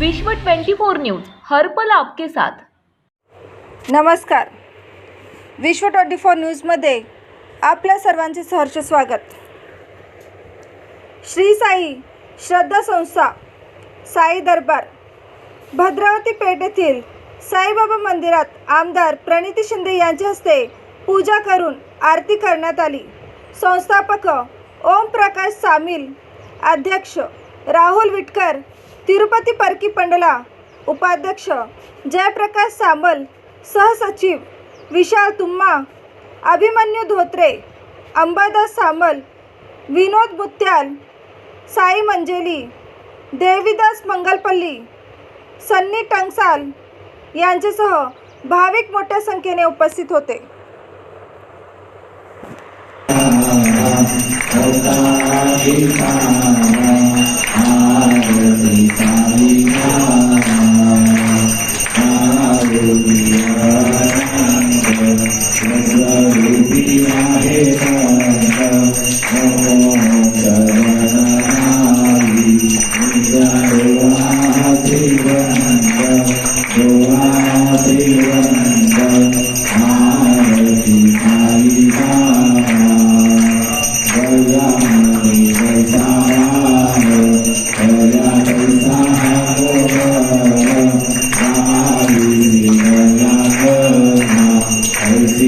विश्व 24 न्यूज हर पल आपके साथ. नमस्कार. विश्व ट्वेंटी फोर न्यूजमध्ये आपल्या सर्वांचे सहर्ष स्वागत. श्री साई श्रद्धा संस्था साई दरबार भद्रावती पेठ येथील साईबाबा मंदिरात आमदार प्रणिती शिंदे यांच्या हस्ते पूजा करून आरती करण्यात आली. संस्थापक ओम प्रकाश सामील अध्यक्ष राहुल विटकर तिरुपती परकी पंडला उपाध्यक्ष जयप्रकाश सामल सहसचिव विशाल तुम्मा अभिमन्यू धोत्रे अंबादास सामल विनोद बुत्याल साई मंजेली देवीदास मंगलपल्ली सन्नी टंगसाल यांच्यासह भाविक मोठ्या संख्येने उपस्थित होते.